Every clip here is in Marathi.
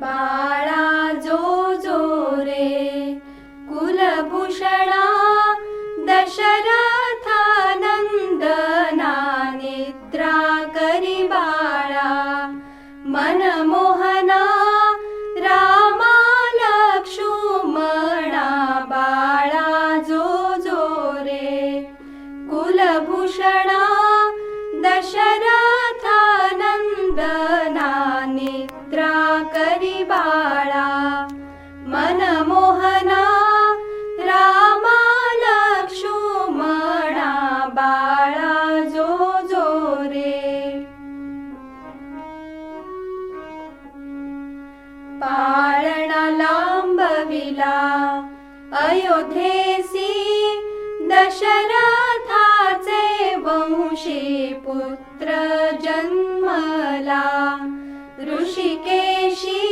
बाळा पाळणा लांबविला अयोध्येसी दशरथाचे वंशी पुत्र जन्मला. ऋषिकेशी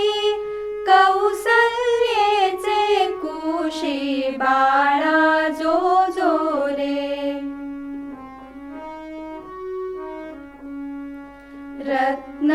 कौसल्येचे कुशी बाळा जो जो रे रत्न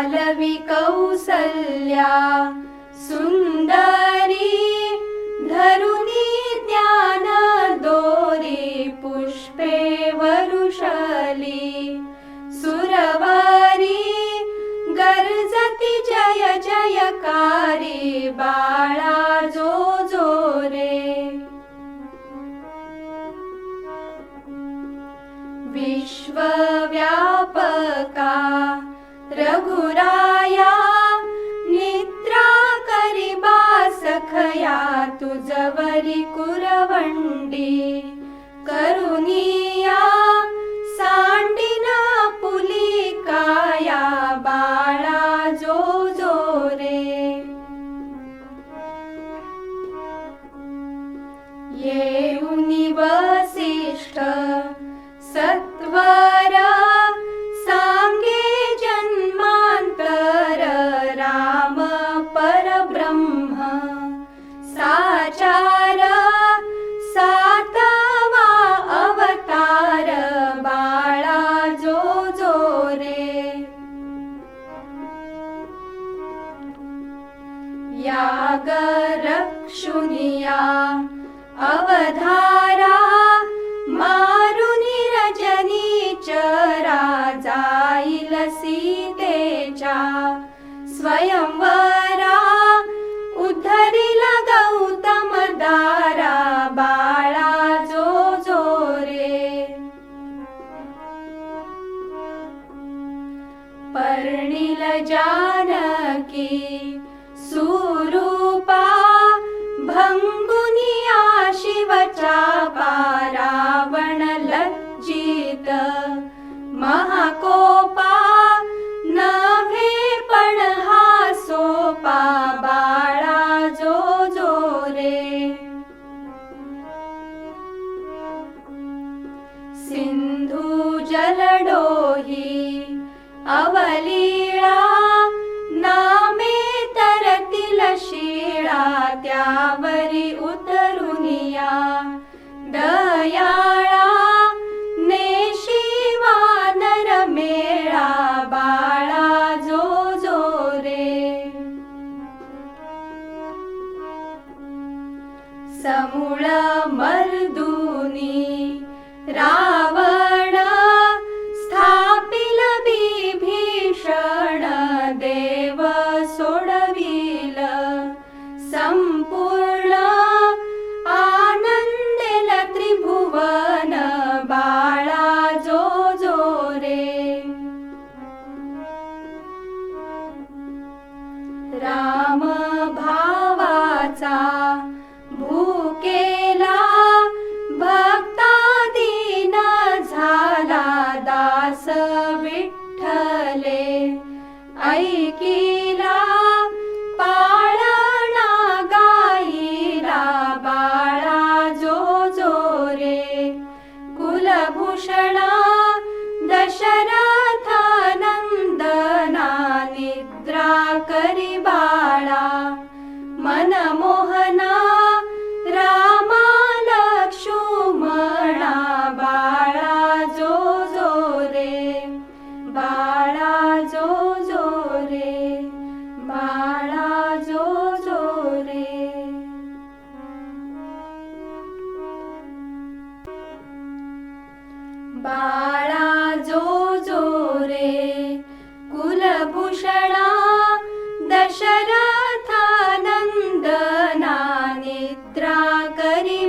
हालवि कौसल्या सुन्दरी धरुनी ज्ञान दोरी पुष्पे वरुषली सुरवारी गर्जति जय जयकारी बाळा जो जो रे. विश्वव्यापका रघुराया निद्रा करिबा सखया तुझवरी कुरवंडी. करुनिया सांडिना पुलिकाया बाळा जो जोरे येऊनि वसिष्ठ सत्वर जागरक्षुनिया अवधारा मारुनी रजनी चरा जाईल सीतेच्या स्वयंवरा उद्धरिल गौतम दारा बाळा जो जो रे. पर्णिल जानकी लीळा नामे तरतील शिळा त्यावरी उतरुनिया दयाळा नेशिवा नर मेळा बाळा जो जो रे. समूळ मर्दुनी रा Buddha. बाळा जो जो रे कुलभूषणा दशरथा नन्दना नेत्रा करी